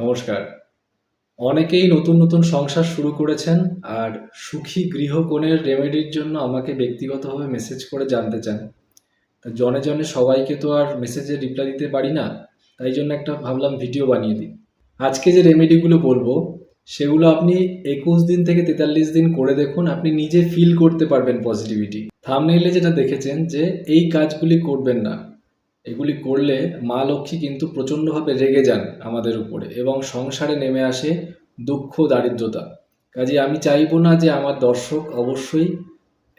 নমস্কার। অনেকেই নতুন নতুন সংসার শুরু করেছেন আর সুখী গৃহকোণের রেমেডির জন্য আমাকে ব্যক্তিগতভাবে মেসেজ করে জানতে চান। জনে জনে সবাইকে তো আর মেসেজে রিপ্লাই দিতে পারি না, তাই জন্য একটা ভাবলাম ভিডিও বানিয়ে দিই। আজকে যে রেমেডিগুলো বলব, সেগুলো আপনি একুশ দিন থেকে তেতাল্লিশ দিন করে দেখুন, আপনি নিজে ফিল করতে পারবেন পজিটিভিটি থামনেইলে যেটা দেখেছেন যে, এই কাজগুলি করবেন না। এগুলি করলে মা লক্ষ্মী কিন্তু প্রচণ্ডভাবে রেগে যান আমাদের উপরে এবং সংসারে নেমে আসে দুঃখ, দারিদ্রতা। কাজে আমি চাইব না যে আমার দর্শক অবশ্যই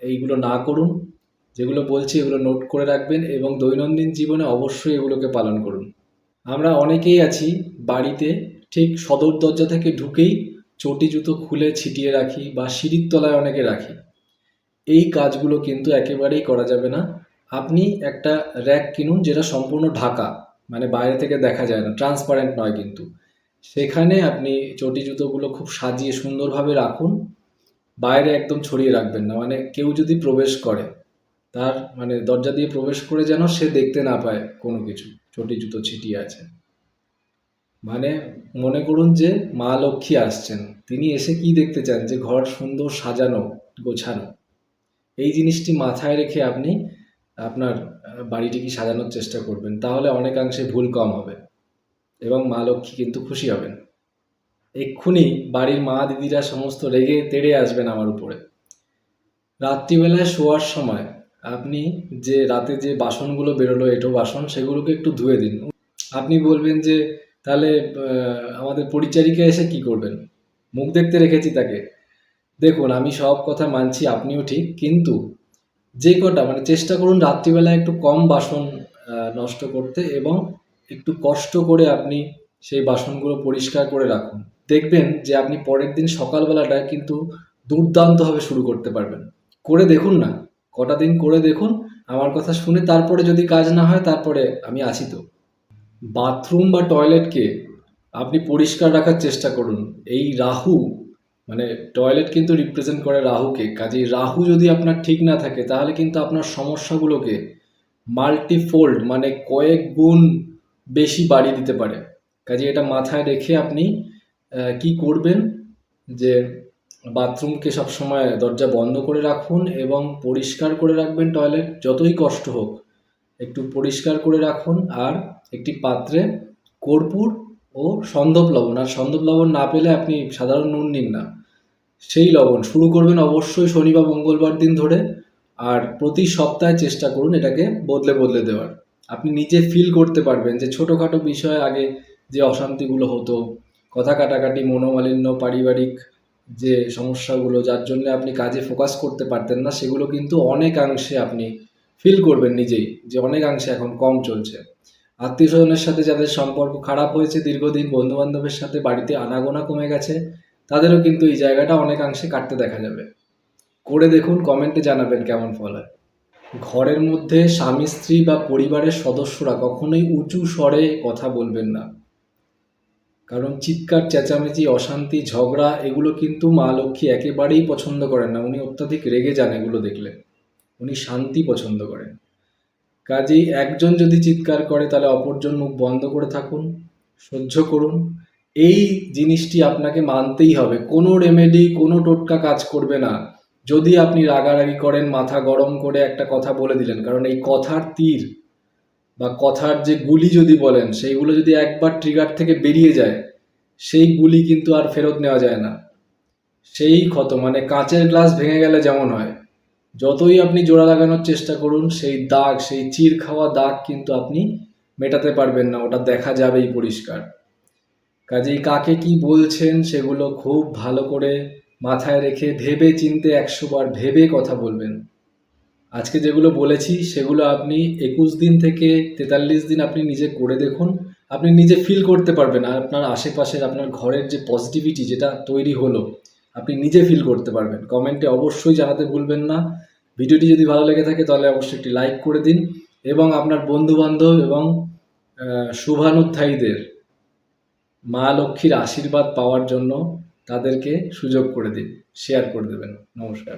এইগুলো না করুন, যেগুলো বলছি এগুলো নোট করে রাখবেন এবং দৈনন্দিন জীবনে অবশ্যই এগুলোকে পালন করুন। আমরা অনেকেই আছি বাড়িতে, ঠিক সদর দরজা থেকে ঢুকেই চটি জুতো খুলে ছিটিয়ে রাখি বা সিঁড়ির তলায় অনেকে রাখি। এই কাজগুলো কিন্তু একেবারেই করা যাবে না। আপনি একটা র্যাক কিনুন যেটা সম্পূর্ণ ঢাকা মানে বাইরে থেকে দেখা যায় না ট্রান্সপারেন্ট নয় কিন্তু। সেখানে আপনি চটি জুতোগুলো খুব সাজিয়ে সুন্দরভাবে রাখুন, বাইরে একদম ছড়িয়ে রাখবেন না মানে কেউ যদি প্রবেশ করে, তার মানে দরজা দিয়ে প্রবেশ করে যেন সে দেখতে না পায় কোনো কিছু, চটি জুতো ছিটিয়ে আছে। মানে মনে করুন যে মা লক্ষ্মী আসছেন, তিনি এসে কি দেখতে চান? যে ঘর সুন্দর সাজানো, গোছানো। এই জিনিসটি মাথায় রেখে আপনি আপনার বাড়িটিকে সাজানোর চেষ্টা করবেন, তাহলে অনেকাংশে ভুল কম হবে এবং মা লক্ষ্মী কিন্তু খুশি হবেন। এক্ষুনি বাড়ির মা দিদিরা সমস্ত রেগে তেড়ে আসবেন আমার উপরে। রাত্রিবেলায় শোয়ার সময় আপনি যে রাতে যে বাসনগুলো বেরোলো, এটো বাসন, সেগুলোকে একটু ধুয়ে দিন। আপনি বলবেন যে, তাহলে আমাদের পরিচারিকা এসে কি করবেন? মুখ দেখতে রেখেছি তাকে। দেখুন, আমি সব কথা মানছি, আপনিও ঠিক, কিন্তু যে কটা মানে চেষ্টা করুন রাত্রিবেলা একটু কম বাসন নষ্ট করতে এবং একটু কষ্ট করে আপনি সেই বাসনগুলো পরিষ্কার করে রাখুন। দেখবেন যে আপনি পরের দিন সকালবেলাটায় কিন্তু দুর্দান্তভাবে শুরু করতে পারবেন। করে দেখুন না, কটা দিন করে দেখুন, আমার কথা শুনে তারপরে যদি কাজ না হয় তারপরে আমি আছি তো। বাথরুম বা টয়লেটকে আপনি পরিষ্কার রাখার চেষ্টা করুন। এই রাহু মানে টয়লেট কিন্তু রিপ্রেজেন্ট করে রাহুকে। কাজেই রাহু যদি আপনার ঠিক না থাকে, তাহলে কিন্তু আপনার সমস্যাগুলোকে মাল্টিফোল্ড মানে কয়েক গুণ বেশি বাড়িয়ে দিতে পারে। কাজে এটা মাথায় রেখে আপনি কি করবেন? যে বাথরুমকে সবসময় দরজা বন্ধ করে রাখুন এবং পরিষ্কার করে রাখবেন টয়লেট যতই কষ্ট হোক। একটু পরিষ্কার করে রাখুন আর একটি পাত্রে কর্পূর ও সন্দব লবণ। আর সন্দব লবণ না পেলে আপনি সাধারণ নুন নিন না। সেই লবণ শুরু করবেন অবশ্যই শনি বা মঙ্গলবার দিন ধরে। আর প্রতি সপ্তাহে চেষ্টা করুন এটাকে বদলে বদলে দেওয়ার। আপনি নিজে ফিল করতে পারবেন যে ছোটোখাটো বিষয়ে আগে যে অশান্তিগুলো হতো, কথা কাটাকাটি, মনোমালিন্য, পারিবারিক যে সমস্যাগুলো, যার জন্য আপনি কাজে ফোকাস করতে পারতেন না, সেগুলো কিন্তু অনেকাংশে আপনি ফিল করবেন নিজেই যে অনেকাংশে এখন কম চলছে। আত্মীয় স্বজনের সাথে যাদের সম্পর্ক খারাপ হয়েছে, দীর্ঘদিন বন্ধু বান্ধবের সাথে বাড়িতে আনাগোনা কমে গেছে, তাদেরও কিন্তু এই জায়গাটা অনেকাংশে কাটতে দেখা যাবে। করে দেখুন কমেন্টে জানাবেন কেমন ফল হয়। ঘরের মধ্যে স্বামী, স্ত্রী বা পরিবারের সদস্যরা কখনোই উঁচু স্বরে কথা বলবেন না। কারণ চিৎকার, চেঁচামেচি, অশান্তি, ঝগড়া, এগুলো কিন্তু মা লক্ষ্মী একেবারেই পছন্দ করেন না। উনি অত্যাধিক রেগে যান এগুলো দেখলে। উনি শান্তি পছন্দ করেন। কাজেই একজন যদি চিৎকার করে, তাহলে অপরজন মুখ বন্ধ করে থাকুন, সহ্য করুন। এই জিনিসটি আপনাকে মানতেই হবে। কোনো রেমেডি কোনো টোটকা কাজ করবে না। যদি আপনি রাগারাগি করেন, মাথা গরম করে একটা কথা বলে দিলেন, কারণ এই কথার তীর বা কথার যে গুলি যদি বলেন, সেইগুলো যদি একবার ট্রিগার থেকে বেরিয়ে যায়, সেই গুলি কিন্তু আর ফেরত নেওয়া যায় না। সেই ক্ষত মানে কাঁচের গ্লাস ভেঙে গেলে যেমন হয়। যতই আপনি জোড়া লাগানোর চেষ্টা করুন, সেই দাগ, সেই চির খাওয়া দাগ কিন্তু আপনি মেটাতে পারবেন না, ওটা দেখা যাবেই পরিষ্কার। কাজেই কাকে কি বলছেন সেগুলো খুব ভালো করে মাথায় রেখে ভেবে চিনতে একশো বার ভেবে কথা বলবেন। আজকে যেগুলো বলেছি, সেগুলো আপনি একুশ দিন থেকে তেতাল্লিশ দিন আপনি নিজে করে দেখুন। আপনি নিজে ফিল করতে পারবেন আর আপনার আশেপাশের, আপনার ঘরের যে পজিটিভিটি যেটা তৈরি হলো আপনি নিজে ফিল করতে পারবেন। কমেন্টে অবশ্যই জানাতে ভুলবেন না। ভিডিওটি যদি ভালো লেগে থাকে, তাহলে অবশ্যই একটি লাইক করে দিন এবং আপনার বন্ধুবান্ধব এবং শুভানুধ্যায়ীদের মা লক্ষ্মীর আশীর্বাদ পাওয়ার জন্য তাদেরকে সুযোগ করে দিন। শেয়ার করে দেবেন। নমস্কার।